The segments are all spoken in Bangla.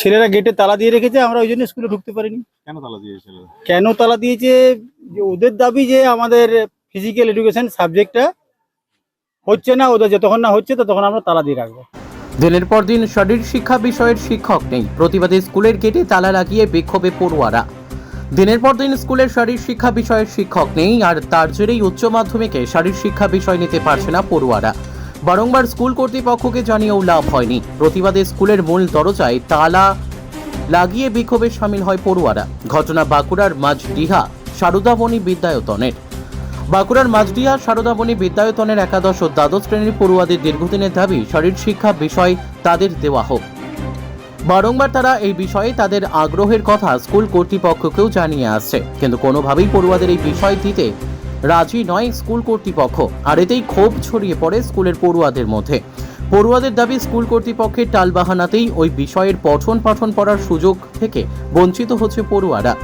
ছেলেরা গেটে তালা দিয়ে রেখেছে আমরা ওই জন্য স্কুলে ঢুকতে পারিনি। কেন তালা দিয়েছিল কেন তালা দিয়েছে? যে ওদের দাবি যে আমাদের ফিজিক্যাল এডুকেশন সাবজেক্টটা হচ্ছে না ওদের যতক্ষণ না হচ্ছে ততক্ষণ আমরা তালা দিয়ে রাখব। দিনের পর দিন শারীর শিক্ষা বিষয়ের শিক্ষক নেই। প্রতিবাদে স্কুলের গেটে তালা লাগিয়ে বিক্ষোভে পড়ুয়ারা। দিনের পর দিন স্কুলের শারীর শিক্ষা বিষয়ের শিক্ষক নেই আর তার জেরেই উচ্চ মাধ্যমিকে শারীর শিক্ষা বিষয় নিতে পারছে না পড়ুয়ারা। বারংবার স্কুল কর্তৃপক্ষকে জানিয়েও লাভ হয়নি। প্রতিবাদে স্কুলের মূল দরজায় তালা লাগিয়ে বিক্ষোভে সামিল হয় পড়ুয়ারা। ঘটনা বাঁকুড়ার মাঝডিহা সারদাবনী বিদ্যায়তনের। বাঁকুড়ার মাঝডিহা সারদাবনী বিদ্যায়তনের একাদশ ও দ্বাদশ শ্রেণির পড়ুয়াদের দীর্ঘদিনের দাবি শারীর শিক্ষা বিষয় তাদের দেওয়া হোক। বারংবার তারা এই বিষয়ে তাদের আগ্রহের কথা স্কুল কর্তৃপক্ষকেও জানিয়ে আসছে। কিন্তু কোনোভাবেই পড়ুয়াদের এই বিষয় দিতে রাজি নয় স্কুল কর্তৃপক্ষ, আর এতেই ক্ষোভ ছড়িয়ে পড়ে স্কুলের পড়ুয়াদের মধ্যে। পড়ুয়াদের দাবি, স্কুল কর্তৃপক্ষের টালবাহানাতেই ওই বিষয়ের পঠন পাঠন পড়ার সুযোগ থেকে বঞ্চিত হচ্ছে পড়ুয়ারা।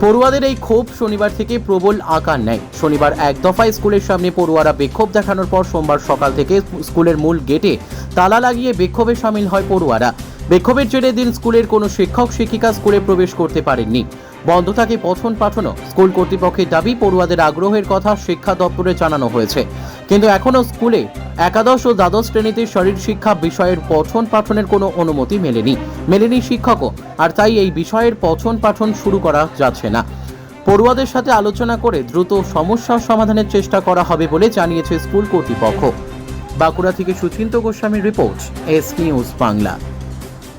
পড়ুয়াদের এই ক্ষোভ শনিবার থেকে প্রবল আকার নেয়। শনিবার এক দফায় স্কুলের সামনে পড়ুয়ারা বিক্ষোভ দেখানোর পর সোমবার সকাল থেকে স্কুলের মূল গেটে তালা লাগিয়ে বিক্ষোভে সামিল হয় পড়ুয়ারা। বিক্ষোভের জেরে দিন স্কুলের কোনো শিক্ষক, শিক্ষিকা স্কুলে প্রবেশ করতে পারেননি। বন্ধ থাকে পঠন পাঠনও। স্কুল কর্তৃপক্ষের দাবি, পড়ুয়াদের আগ্রহের কথা শিক্ষা দপ্তরে জানানো হয়েছে। কিন্তু এখনও স্কুলে একাদশ ও দ্বাদশ শ্রেণীতে শরীর শিক্ষা বিষয়ের পঠন পাঠনের কোনো অনুমতি মেলেনি। মেলেনি শিক্ষকও, আর তাই এই বিষয়ের পঠন পাঠন শুরু করা যাচ্ছে না। পড়ুয়াদের সাথে আলোচনা করে দ্রুত সমস্যার সমাধানের চেষ্টা করা হবে বলে জানিয়েছে স্কুল কর্তৃপক্ষ। বাঁকুড়া থেকে সুচিন্ত গোস্বামীর রিপোর্ট, এস নিউজ বাংলা।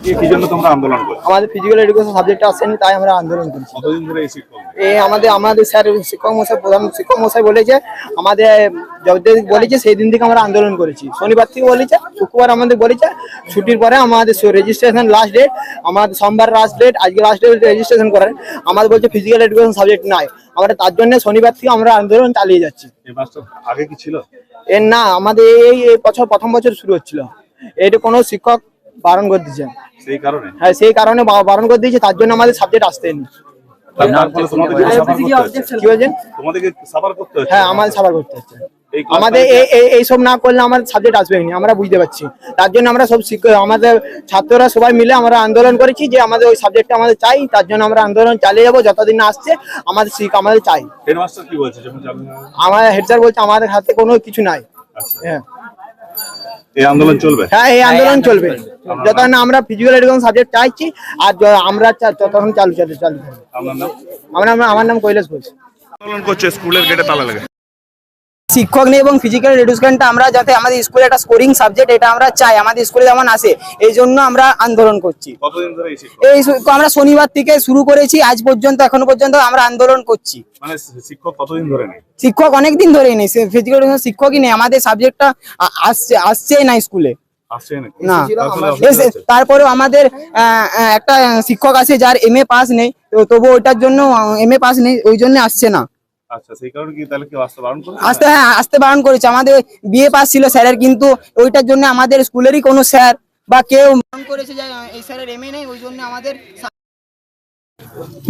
কি কি জন্য তোমরা আন্দোলন করছ? আমাদের ফিজিক্যাল এডুকেশন সাবজেক্ট আসেনি তাই আমরা আন্দোলন করছি। কতদিন ধরে এই শিক্ষক? এই আমাদের আমাদের স্যার শিক্ষক মশাই প্রধান শিক্ষক মশাই বলেছে আমাদের যতদিন বলেছে সেই দিন থেকে আমরা আন্দোলন করেছি। শনিবার থেকে বলেছে শুক্রবার আমাদের বলেছে ছুটির পরে আমাদের রেজিস্ট্রেশন লাস্ট ডেট আমাদের সোমবার লাস্ট ডেট আজকে লাস্ট ডেট রেজিস্ট্রেশন করার। আমাদের বলছে ফিজিক্যাল এডুকেশন সাবজেক্ট নাই। আমরা তার জন্য শনিবার থেকে আমরা আন্দোলন চালিয়ে যাচ্ছি। আগে কি ছিল? এর না আমাদের এই এই বছর প্রথম বছর শুরু হচ্ছিল। এটা কোনো শিক্ষক বারণ করে দিয়েছে। সেই কারণে? হ্যাঁ সেই কারণে বারণ করে দিয়েছে তার জন্য আমাদের সাবজেক্ট আসতে নি তার ফলে তোমাদেরকে সাফার করতে হচ্ছে। কি বলছেন তোমাদেরকে সাফার করতে হচ্ছে? হ্যাঁ আমাদের সাবার করতে হচ্ছে। আমাদের টাইমে- এই এই- এইসব না করলে আমাদের সাবজেক্ট আসবে না আমরা বুঝতে পারছি। তার জন্য আমরা সব শিক্ষক আমাদের ছাত্ররা সবাই মিলে আমরা আন্দোলন করেছি যে আমাদের ওই সাবজেক্টটা আমাদের চাই তার জন্য আমরা আন্দোলন চালিয়ে যাব যতদিন না আসছে আমাদের শিখ আমাদের চাই? আমাদের হেড স্যার বলছে আমাদের হাতে কোনো কিছু নাই। আচ্ছা। হ্যাঁ। এই আন্দোলন চলবে? হ্যাঁ এই আন্দোলন চলবে। যতক্ষণ না আমরা ফিজিক্যাল এডুকেশন সাবজেক্ট চাইছি আর আমরা ততক্ষণ চালু চালু। আমার নাম আমার নাম কৈলাস ঘোষ। আন্দোলন করছে স্কুলের গেটে তালা লাগে। শিক্ষক নেই এবং ফিজিক্যাল এডুকেশনটা আমরা যাতে আমাদের স্কুলে একটা স্কোরিং সাবজেক্ট এটা আমরা চাই আমাদের স্কুলে যেমন আসে এই জন্য আমরা আন্দোলন করছি। এই শিক্ষক? আমরা শনিবার থেকে শুরু করেছি আজ পর্যন্ত এখনও পর্যন্ত আমরা আন্দোলন করছি। মানে শিক্ষক কতদিন ধরে নেই? শিক্ষক অনেক দিন ধরেই নেই ফিজিক্যাল এডুকেশন শিক্ষকই নেই আমাদের সাবজেক্টটা আসছে আসছেই না স্কুলে না। তার ফলে অসুবিধা এসে- হচ্ছে? তারপরেও আমাদের একটা শিক্ষক আছে যার এম এ পাস নেই তো তবু ওইটার জন্য এম এ পাস নেই ওই জন্য আসছে না। আচ্ছা সেই কারণে কি তাহলে কেউ আসতে বারণ করে আসতে হ্যাঁ আসতে বারণ করেছে। আমাদের বিয়ে পাস ছিল স্যারের কিন্তু ওইটার জন্য আমাদের স্কুলেরই কোনো স্যার বা কেউ বারণ করেছে যে এই স্যারের এমএ নেই ওই জন্য আমাদের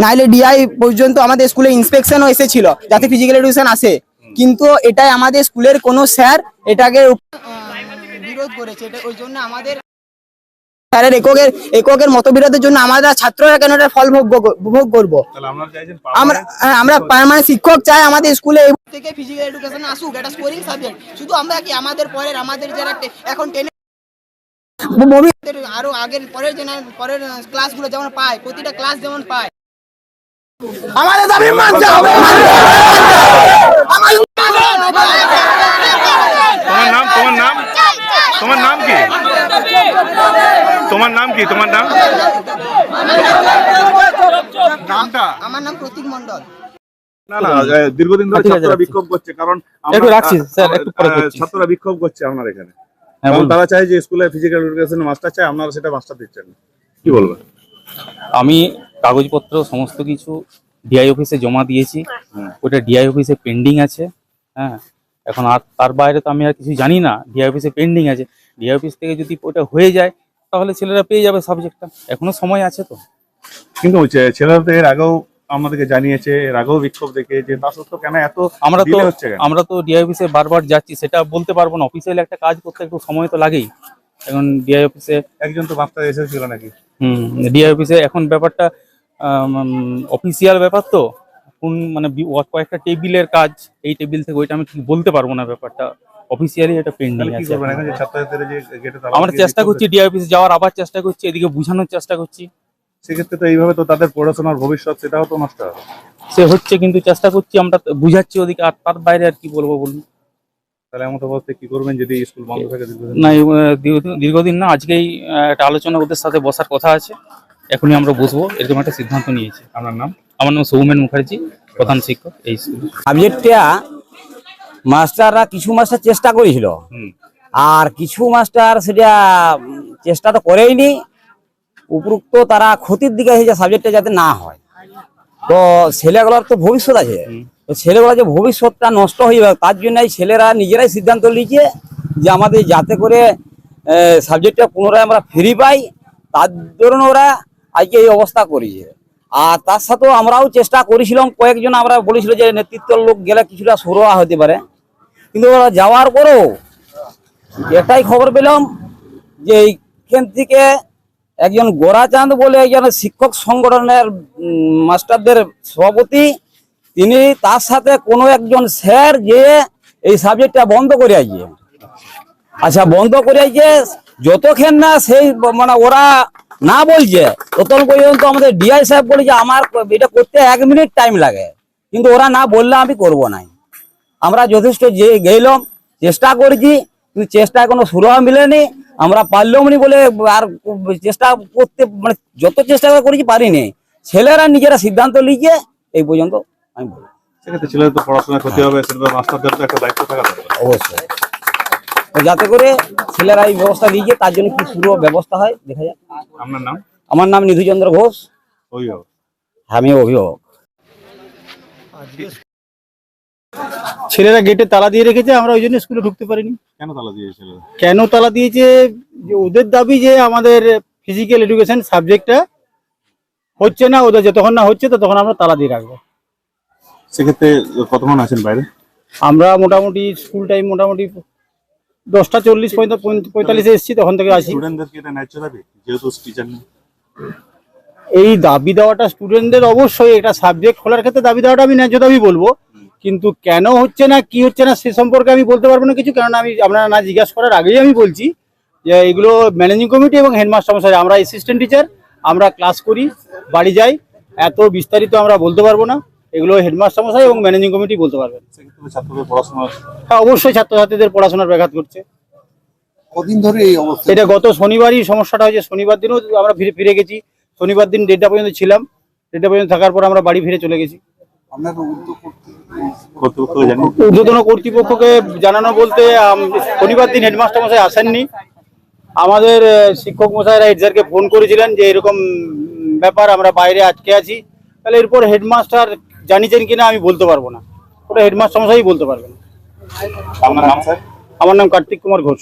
নাইলে ডিআই পর্যন্ত আমাদের স্কুলে ইন্সপেকশনও এসেছিল যাতে ফিজিক্যাল এডুকেশন আসে। কিন্তু এটাই আমাদের স্কুলের কোনো স্যার এটাকে বিরোধ করেছে এটা ওই জন্য আমাদের স্যারের এককের এককের মতবিরোধের জন্য আমরা ছাত্ররা কেন এটা ফল ভোগ ভোগ করব? তাহলে আপনারা চাইছেন আমরা permanent হ্যাঁ, আমরা শিক্ষক? শিক্ষক চাই আমাদের স্কুলে থেকে ফিজিক্যাল এডুকেশন আসুক এটা স্কোরিং সাবজেক্ট শুধু আমরা কি আমাদের পরের আমাদের যারা এখন টেনে আরও আগের পরের পরের ক্লাসগুলো যেমন পায় প্রতিটা ক্লাস যেমন পায়। আমাদের দাবি মানতে হবে তোমার নাম তোমার নাম তোমার নাম কি তোমার নাম কি? তোমার নাম? নামটা? আমার নাম প্রতীক মন্ডল না না দীর্ঘদিন ধরে ছাত্ররা বিক্ষোভ করছে কারণ রাখছি, স্যার, আহ, একটু পরে আহ, করছি। ছাত্ররা বিক্ষোভ করছে আপনার এখানে। হ্যাঁ, তারা চায় যে স্কুলে ফিজিক্যাল এডুকেশন মাস্টার চায় আপনারা সেটা মাস্টার দিচ্ছেন। কি বলবেন? আমি কাগজপত্র সমস্ত কিছু ডিআই অফিসে জমা দিয়েছি। ওটা ডিআই অফিসে পেন্ডিং আছে হ্যাঁ। এখন আর তার বাইরে তো আমি আর কিছু জানি না ডিআই অফিসে পেন্ডিং আছে। ডিআই অফিস থেকে যদি ওটা হয়ে যায় তাহলে ছেলেরা পেয়ে যাবে সাবজেক্টটা এখনও সময় আছে তো। কিন্তু ছেলেরা তো এর আগেও আমাদেরকে জানিয়েছে এর আগেও বিক্ষোভ দেখে যে তা সত্ত্বেও কেন এত আমরা তো হচ্ছে আমরা তো ডিআই অফিসে বারবার যাচ্ছি সেটা বলতে পারব না। অফিসিয়াল একটা কাজ করতে একটু সময় তো লাগেই। এখন ডিআই অফিসে একজন তো মাস্টার এসেছিল নাকি? হুম ডিআই অফিসে এখন ব্যাপারটা অফিসিয়াল ব্যাপার তো। কোন মানে কয়েকটা টেবিলের কাজ এই টেবিল থেকে ওইটা আমি ঠিক বলতে পারব না ব্যাপারটা। অফিসিয়ালি এটা পেন্ডিং আছে আমরা চেষ্টা করছি ডিআই অফিসে যাওয়ার আবার চেষ্টা করছি এদিকে বোঝানোর চেষ্টা করছি। সেক্ষেত্রে তো এইভাবে তো তাদের পড়াশোনার ভবিষ্যৎ সেটাও তো নষ্ট হবে। সে হচ্ছে কিন্তু চেষ্টা করছি আমরা বুঝাচ্ছি ওদিকে আর তার বাইরে আর কি বলব বলুন? তাহলে এমন অবস্থায় কি করবেন যদি স্কুল বন্ধ থাকে? না দীর্ঘদিন- না আজকেই আহ, একটা আলোচনা ওদের সাথে বসার কথা আছে। এখনই আমরা বসবো এরকম একটা সিদ্ধান্ত নিয়েছি। আপনার নাম? আমার নাম সৌমেন মুখার্জি প্রধান শিক্ষক এই স্কুলে। সাবজেক্টটা মাস্টাররা কিছু মাস্টার চেষ্টা করেছিল। আর কিছু মাস্টার সেটা চেষ্টা তো করেইনি। উপরুক্ত তারা ক্ষতির দিকে হয়েছে সাবজেক্টটা যাতে না হয়। তো ছেলেগুলোর তো ভবিষ্যৎ আছে। তো ছেলেগুলো যে ভবিষ্যৎটা নষ্ট হয়ে যাবে তার জন্য এই ছেলেরা নিজেরাই সিদ্ধান্ত নিয়েছে যে আমাদের যাতে করে সাবজেক্টটা পুনরায় আমরা ফ্রি পাই তার জন্য ওরা আজকে এই অবস্থা করেছে। আর তার সাথেও আমরাও চেষ্টা করেছিলাম কয়েকজন আমরা বলেছিল যে নেতৃত্বের লোক গেলে কিছুটা সুরোয়া হতে পারে। কিন্তু ওরা যাওয়ার পরেও এটাই খবর পেলাম যে এইখান থেকে একজন গোরাচাঁদ বলে একজন শিক্ষক সংগঠনের মাস্টারদের সভাপতি, তিনি তার সাথে কোনো একজন স্যার যে এই সাবজেক্টটা বন্ধ করে আইছে। আচ্ছা বন্ধ করে আইছে যতক্ষণ না সেই মানে ওরা না বলছে, ততক্ষণ পর্যন্ত আমাদের ডিআই সাহেব বলেছে, আমার এটা করতে এক মিনিট টাইম লাগে। কিন্তু ওরা না বললে আমি করব নাই। আমরা যথেষ্ট যে গেলাম চেষ্টা করেছি কিন্তু চেষ্টায় কোনো সুরাহা মিলেনি। আমরা পারলাম নি বলে আর চেষ্টা করতে মানে যত চেষ্টা করে করেছি পারিনি। ছেলেরা নিজেরা সিদ্ধান্ত নিয়েছে এই পর্যন্ত আমি বলি ছেলেদের তো পড়াশোনা ক্ষতি হবে সেটা মাস্টারদের তো একটা দায়িত্ব থাকা অবশ্যই। যাতে করে ছেলেরা এই ব্যবস্থা দিয়েছে তার জন্য কি পুরো ব্যবস্থা হয় দেখা যাক। আপনার নাম? আমার নাম নিধুচন্দ্র ঘোষ। অভিভাবক। আমি অভিভাবক। ছেলেরা গেটে তালা দিয়ে রেখেছে আমরা ওই জন্য স্কুলে ঢুকতে পারিনি। কেন তালা দিয়েছিল কেন তালা দিয়েছে? যে ওদের দাবি যে আমাদের ফিজিক্যাল এডুকেশন সাবজেক্টটা হচ্ছে না ওদের যতক্ষণ না হচ্ছে ততক্ষণ আমরা তালা দিয়ে রাখব। সেক্ষেত্রে কতক্ষণ আছেন বাইরে? আমরা মোটামুটি স্কুল টাইম মোটামুটি দশটা চল্লিশ পঁয়তা- পঁয়তাল্লিশে এসেছি তখন থেকে আসি। এই দাবি দেওয়াটা স্টুডেন্টদের অবশ্যই এটা সাবজেক্ট খোলার ক্ষেত্রে দাবি দেওয়াটা আমি ন্যায্য দাবি বলব। কিন্তু কেন হচ্ছে না কি হচ্ছে না সে সম্পর্কে আমি বলতে পারব না কিছু কেননা আমি আপনারা না জিজ্ঞাসা করার আগেই আমি বলছি যে এগুলো ম্যানেজিং কমিটি এবং হেডমাস্টার মশাই আমরা অ্যাসিস্ট্যান্ট টিচার আমরা ক্লাস করি বাড়ি যাই এত বিস্তারিত আমরা বলতে পারব না এগুলো হেডমাস্টার মশাই এবং ম্যানেজিং কমিটি বলতে পারবেন ছাত্রদের পড়াশোনা হ্যাঁ অবশ্যই ছাত্রছাত্রীদের পড়াশোনার ব্যাঘাত করছে কদিন ধরে এই অবস্থা? এটা গত শনিবারই সমস্যাটা হয়েছে শনিবার দিনও আমরা ফিরে ফিরে গেছি শনিবার দিন দেড়টা পর্যন্ত ছিলাম দেড়টা পর্যন্ত থাকার পর আমরা বাড়ি ফিরে চলে গেছি। আপনার কর্তৃপক্ষকে জানি ঊর্ধ্বতন কর্তৃপক্ষকে জানানো বলতে শনিবার দিন হেডমাস্টার মশাই আসেননি। আমাদের শিক্ষক মশাইরা হেডস্যারকে ফোন করেছিলেন যে এরকম ব্যাপার আমরা বাইরে আটকে আছি। তাহলে এরপর হেডমাস্টার জানিয়েছেন কিনা আমি বলতে পারব না। ওটা হেডমাস্টার মশাই বলতে পারবেন। আমার নাম কার্তিক কুমার ঘোষ।